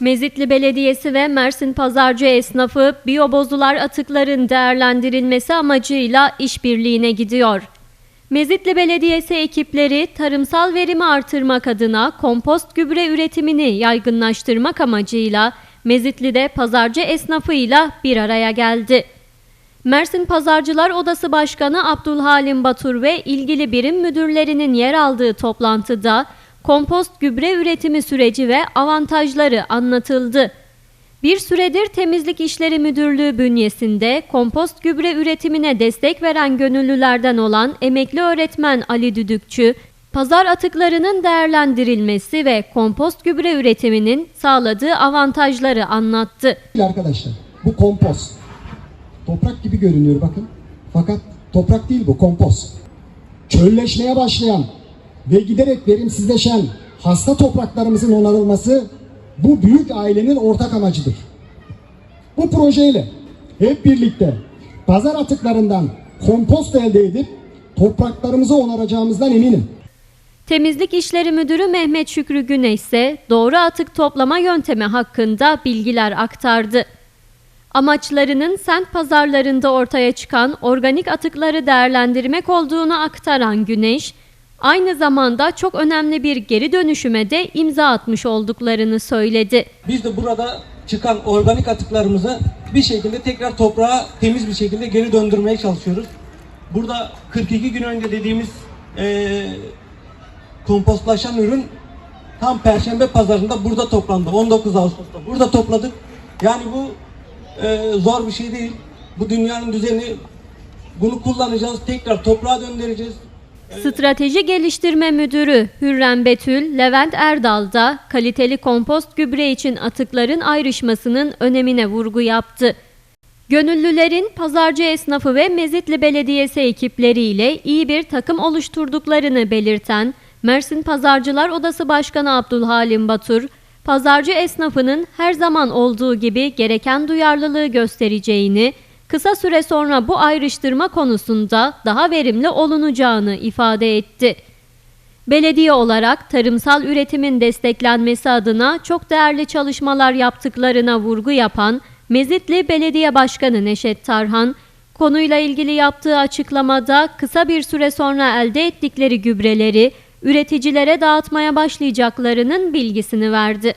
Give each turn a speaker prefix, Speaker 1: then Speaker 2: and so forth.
Speaker 1: Mezitli Belediyesi ve Mersin Pazarcı esnafı biyobozular atıkların değerlendirilmesi amacıyla işbirliğine gidiyor. Mezitli Belediyesi ekipleri tarımsal verimi artırmak adına kompost gübre üretimini yaygınlaştırmak amacıyla Mezitli'de pazarcı esnafıyla bir araya geldi. Mersin Pazarcılar Odası Başkanı Abdülhalim Batur ve ilgili birim müdürlerinin yer aldığı toplantıda kompost gübre üretimi süreci ve avantajları anlatıldı. Bir süredir Temizlik İşleri Müdürlüğü bünyesinde kompost gübre üretimine destek veren gönüllülerden olan emekli öğretmen Ali Düdükçü, pazar atıklarının değerlendirilmesi ve kompost gübre üretiminin sağladığı avantajları anlattı.
Speaker 2: Arkadaşlar bu kompost. Toprak gibi görünüyor bakın. Fakat toprak değil bu kompost. Çölleşmeye başlayan ve giderek verimsizleşen hasta topraklarımızın onarılması bu büyük ailenin ortak amacıdır. Bu projeyle hep birlikte pazar atıklarından kompost elde edip topraklarımızı onaracağımızdan eminim.
Speaker 1: Temizlik İşleri Müdürü Mehmet Şükrü Güneş ise doğru atık toplama yöntemi hakkında bilgiler aktardı. Amaçlarının sent pazarlarında ortaya çıkan organik atıkları değerlendirmek olduğunu aktaran Güneş, aynı zamanda çok önemli bir geri dönüşüme de imza atmış olduklarını söyledi.
Speaker 3: Biz de burada çıkan organik atıklarımızı bir şekilde tekrar toprağa temiz bir şekilde geri döndürmeye çalışıyoruz. Burada 42 gün önce dediğimiz eee kompostlaşan ürün tam Perşembe pazarında burada toplandı. 19 Ağustos'ta burada topladık. Yani bu eee, zor bir şey değil. Bu dünyanın düzeni. Bunu kullanacağız. Tekrar toprağa döndüreceğiz.
Speaker 1: Strateji Geliştirme Müdürü Hürrem Betül, Levent Erdal da kaliteli kompost gübre için atıkların ayrışmasının önemine vurgu yaptı. Gönüllülerin pazarcı esnafı ve Mezitli Belediyesi ekipleriyle iyi bir takım oluşturduklarını belirten Mersin Pazarcılar Odası Başkanı Abdülhalim Batur, pazarcı esnafının her zaman olduğu gibi gereken duyarlılığı göstereceğini, kısa süre sonra bu ayrıştırma konusunda daha verimli olunacağını ifade etti. Belediye olarak tarımsal üretimin desteklenmesi adına çok değerli çalışmalar yaptıklarına vurgu yapan Mezitli Belediye Başkanı Neşet Tarhan, konuyla ilgili yaptığı açıklamada kısa bir süre sonra elde ettikleri gübreleri üreticilere dağıtmaya başlayacaklarının bilgisini verdi.